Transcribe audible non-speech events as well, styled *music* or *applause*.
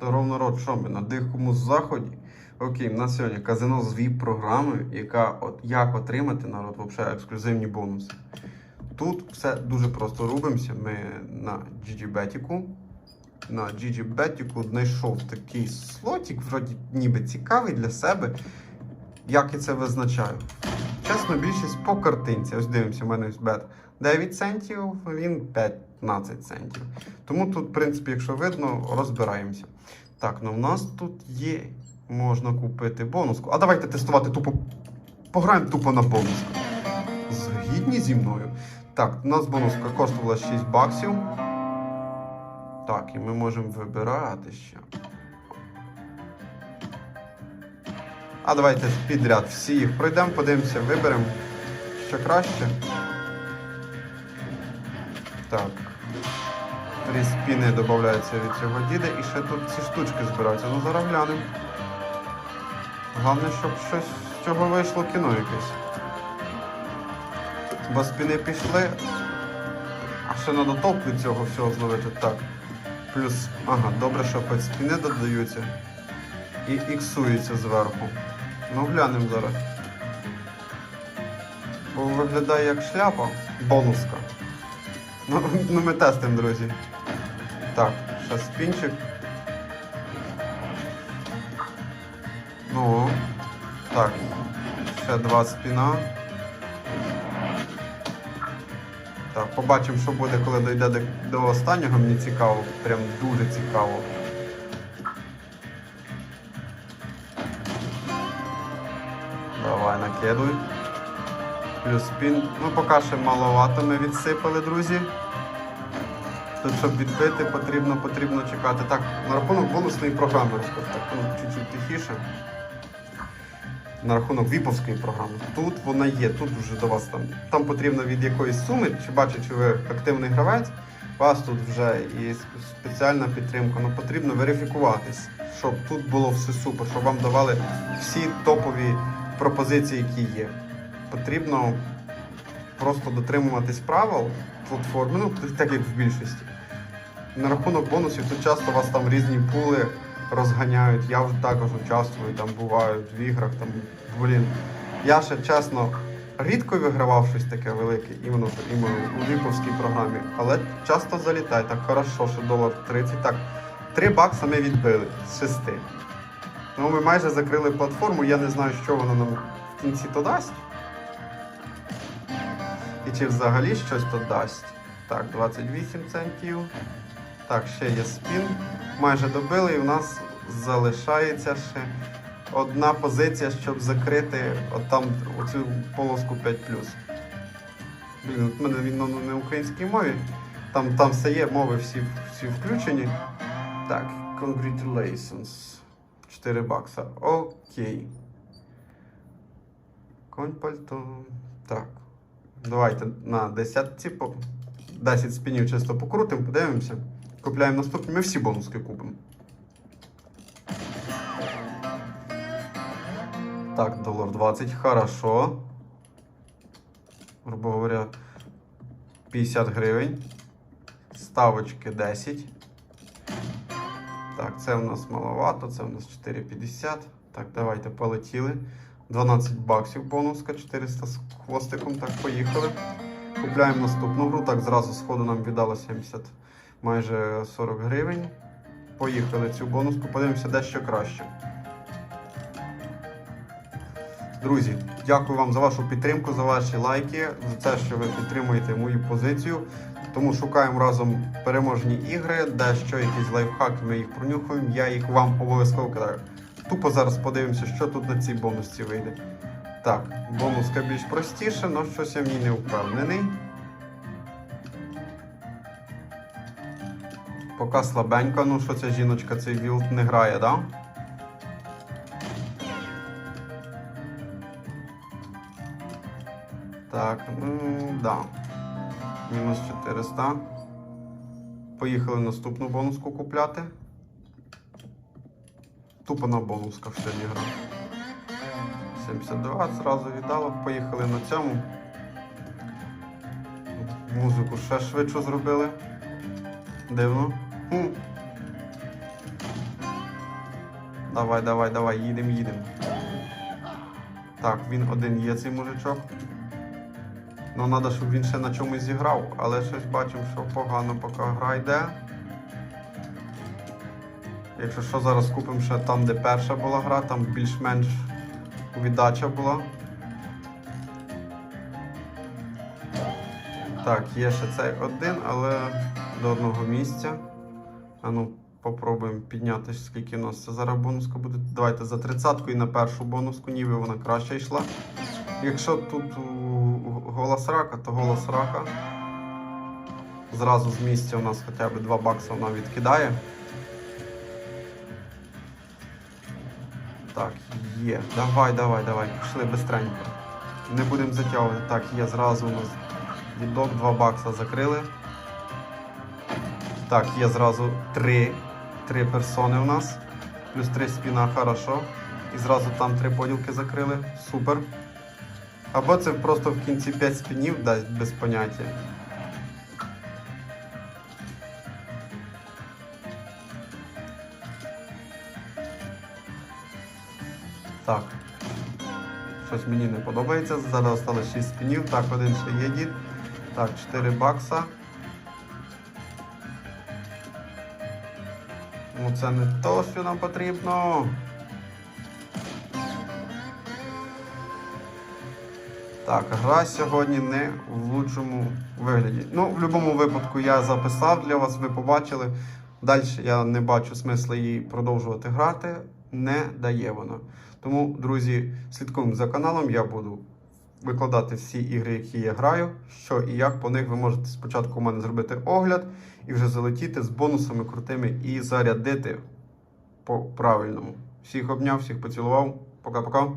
Здоров народ, що ми на дикому заході. Окей, в нас сьогодні казино з vip програмою, яка от як отримати народ взагалі ексклюзивні бонуси. Тут все дуже просто робимося. Ми на GGBet. На GGBet знайшов такий слотик, вроді ніби цікавий для себе. Як я це визначаю? Чесно, більшість по картинці. Ось дивимося, у мене ось бет 9 центів, він 15 центів. Тому тут, в принципі, якщо видно, розбираємося. Так, ну в нас тут є. Можна купити бонуску. А давайте тестувати тупо. Пограємо тупо на бонуску. Згідні зі мною. Так, у нас бонуска коштувала 6 баксів. Так, і ми можемо вибирати ще. А давайте підряд всі їх пройдемо, подивимося, виберемо, що краще. Так. Три спіни додаються від цього діда і ще тут ці штучки збираються. Ну зараз глянемо. Головне, щоб щось з цього вийшло кіно якесь. Бо спіни пішли. А ще треба топ цього всього зловити. Так. Плюс, ага, добре, що хоч спіни додаються. І іксуються зверху. Ну глянемо зараз. Бо виглядає як шляпа. Бонуска. Ну, *laughs* ну ми тестимо, друзі. Так, ще спінчик. Ну. Так. Ще два спіна. Так, побачимо, що буде, коли дійде до, до останнього. Мені цікаво. Прям дуже цікаво. Накидуй. Плюс спін. Ну, поки ще маловато ми відсипали, друзі. Тут, щоб відбити, потрібно, потрібно чекати. Так, на рахунок бонусної програми. Так, ну, чуть-чуть тихіше. На рахунок віповської програми. Тут вона є, тут вже до вас там. Там потрібно від якоїсь суми, чи бачу, чи ви активний гравець, у вас тут вже і спеціальна підтримка. Ну потрібно верифікуватись, щоб тут було все супер, щоб вам давали всі топові пропозиції, які є. Потрібно просто дотримуватись правил платформи, ну так як в більшості. На рахунок бонусів тут часто у вас там різні пули розганяють. Я також участвую, там бувають в іграх. Там, блін. Я ще чесно рідко вигравав щось таке велике, іменно, іменно у ліповській програмі, але часто залітає. Так хорошо, що долар 30. Так, 3 бакса ми відбили з 6. Ну, ми майже закрили платформу, я не знаю, що воно нам в кінці то дасть. І чи взагалі щось то дасть. Так, 28 центів. Так, ще є спін. Майже добили, і в нас залишається ще одна позиція, щоб закрити от там оцю полоску 5. Блін, от в мене він на не українській мові. Там, там все є, мови всі, всі включені. Так, congratulations. 4 бакса. Окей. Конь пальто. Так. Давайте на 10 по 10 спінів чисто покрутимо, подивимося. Купляємо наступні, ми всі бонуски купимо. Так, долар 20, хорошо. Грубо говоря, 50 гривень. Ставочки 10. Так, це в нас маловато, це в нас 4,50. Так, давайте полетіли. 12 баксів бонуска, 400 з хвостиком. Так, поїхали. Купляємо наступну гру. Так, зразу сходу нам віддало 70, майже 40 гривень. Поїхали цю бонуску, подивимося дещо краще. Друзі, дякую вам за вашу підтримку, за ваші лайки, за те, що ви підтримуєте мою позицію. Тому шукаємо разом переможні ігри, де що якісь лайфхаки, ми їх пронюхуємо, я їх вам обов'язково кидаю. Тупо зараз подивимося, що тут на цій бонусці вийде. Так, бонуска більш простіша, але щось я в ній не впевнений. Поки слабенько, ну що ця жіночка цей вілд не грає, да? Так, ну да. Мінус 400. Поїхали наступну бонуску купляти. Тупо на бонусках сьогодні гра. 72 зразу віддало. Поїхали на цьому. Музику ще швидше зробили. Дивно. Хм. Давай, давай, давай, їдемо, їдемо. Так, він один є цей мужичок. Ну, треба, щоб він ще на чомусь зіграв, але щось бачимо, що погано поки гра йде. Якщо що, зараз купимо ще там, де перша була гра, там більш-менш віддача була. Так, є ще цей один, але до одного місця. А ну, попробуємо підняти, скільки у нас це зараз бонуска буде. Давайте за тридцятку і на першу бонуску, ніби вона краще йшла. Якщо тут голос рака, то голос рака. Зразу з місця у нас хоча б 2 бакса вона відкидає. Так, є. Давай, давай, давай. Пішли бистренько. Не будемо затягувати. Так, є, зразу у нас віддок 2 бакса закрили. Так, є зразу 3. 3 персони у нас. Плюс 3 спіна, хорошо. І зразу там 3 поділки закрили. Супер. Або це просто в кінці 5 спінів дасть без поняття. Так. Щось мені не подобається. Зараз осталось 6 спінів. Так, один ще є дід. Так, 4 бакса. Ну це не то, що нам потрібно. Так, гра сьогодні не в лучшому вигляді. Ну, в будь-якому випадку я записав для вас, ви побачили. Далі я не бачу смисла її продовжувати грати. Не дає вона. Тому, друзі, слідкуємо за каналом. Я буду викладати всі ігри, які я граю, що і як по них ви можете спочатку у мене зробити огляд і вже залетіти з бонусами крутими і зарядити по правильному. Всіх обняв, всіх поцілував. Пока-пока.